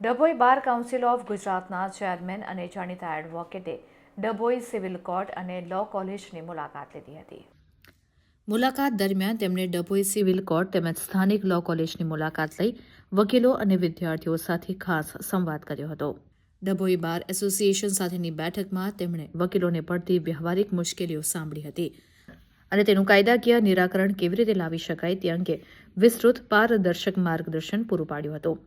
Dabhoi bar council of ગુજરાતના chairman અને જાણીતા એડવોકેટે ડભોઈ સિવિલ કોર્ટ અને લો કોલેજની મુલાકાત લીધી હતી. મુલાકાત દરમિયાન તેમણે ડભોઈ સિવિલ કોર્ટ તેમજ સ્થાનિક લો કોલેજની મુલાકાત લઈ વકીલો અને વિદ્યાર્થીઓ સાથે ખાસ સંવાદ કર્યો હતો. ડભોઈ બાર એસોસિએશન સાથેની બેઠકમાં તેમણે વકીલોને પડતી વ્યવહારિક મુશ્કેલીઓ સાંભળી હતી અને તેનું કાયદાકીય નિરાકરણ કેવી રીતે લાવી શકાય તે અંગે વિસ્તૃત પારદર્શક માર્ગદર્શન પૂરું પાડ્યું હતું.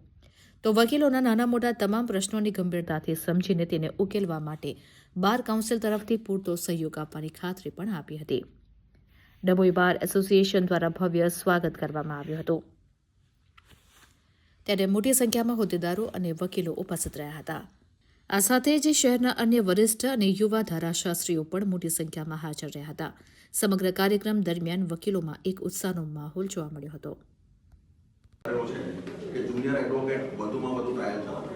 તો વકીલોના નાના મોટા તમામ પ્રશ્નોની ગંભીરતાથી સમજીને તેને ઉકેલવા માટે બાર કાઉન્સિલ તરફથી પૂરતો સહયોગ આપવાની ખાતરી પણ આપી હતી. ડભોઈ બાર એસોસિએશન દ્વારા ભવ્ય સ્વાગત કરવામાં આવ્યું હતું. ત્યારે મોટી સંખ્યામાં હોદ્દેદારો અને વકીલો ઉપસ્થિત રહ્યા હતા. આ સાથે જ શહેરના અન્ય વરિષ્ઠ અને યુવા ધારાશાસ્ત્રીઓ પણ મોટી સંખ્યામાં હાજર રહ્યા હતા. સમગ્ર કાર્યક્રમ દરમિયાન વકીલોમાં એક ઉત્સાહનો માહોલ જોવા મળ્યો હતો. એડવોકેટ વધુમાં વધુ ટ્રાયલ ચલાવે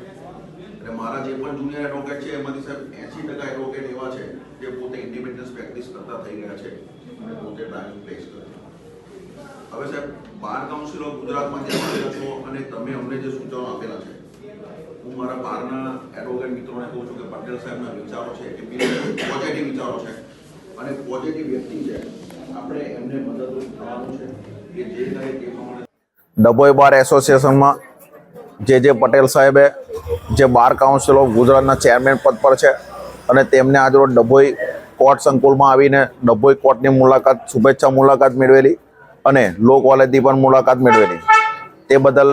એટલે મારા જે પણ જુનિયર એડવોકેટ છે, એમાંથી સાહેબ એંસી ટકા એડવોકેટ એવા છે, જે પોતે ઇન્ડિપેન્ડન્સ પ્રેક્ટિસ કરતા થઈ ગયા છે અને પોતે ટ્રાયલ પ્લેસ કરે હવે સાહેબ, બાર કાઉન્સિલ ઓફ ગુજરાતમાંથી આવેલા છો અને તમે અમને જે સૂચનો આપેલા છે, હું મારા બહારના એડવોકેટ મિત્રોને કહું છું કે પટેલ સાહેબના વિચારો છે, કે પોઝિટિવ વિચારો છે. અને પોઝિટિવ વ્યક્તિ છે, આપણે એમને મદદરૂપ થવાનું છે, કે જે કરે તે પ્રમાણે ડભોઈ બાર એસોસિએશનમાં જે જે પટેલ સાહેબે જે બાર કાઉન્સિલ ઓફ ગુજરાતના ચેરમેન પદ પર છે અને તેમને આજરોજ ડભોઈ કોર્ટ સંકુલમાં આવીને ડભોઈ કોર્ટની મુલાકાત, શુભેચ્છા મુલાકાત મેળવેલી અને લો કોલેજની પણ મુલાકાત મેળવેલી. તે બદલ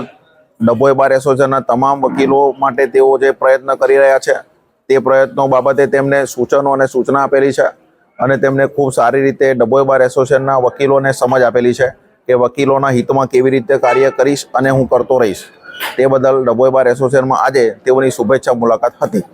ડભોઈ બાર એસોસિએશનના તમામ વકીલો માટે તેઓ જે પ્રયત્ન કરી રહ્યા છે, તે પ્રયત્નો બાબતે તેમને સૂચનો અને સૂચના આપેલી છે અને તેમને ખૂબ સારી રીતે ડભોઈ બાર એસોસિએશનના વકીલોને સમજ આપેલી છે કે વકીલોના હિતમાં કેવી રીતે કાર્ય કરીશ અને હું કરતો રહીશ. તે બદલ ડભોઈ બાર એસોસિએશનમાં આજે તેઓની શુભેચ્છા મુલાકાત હતી.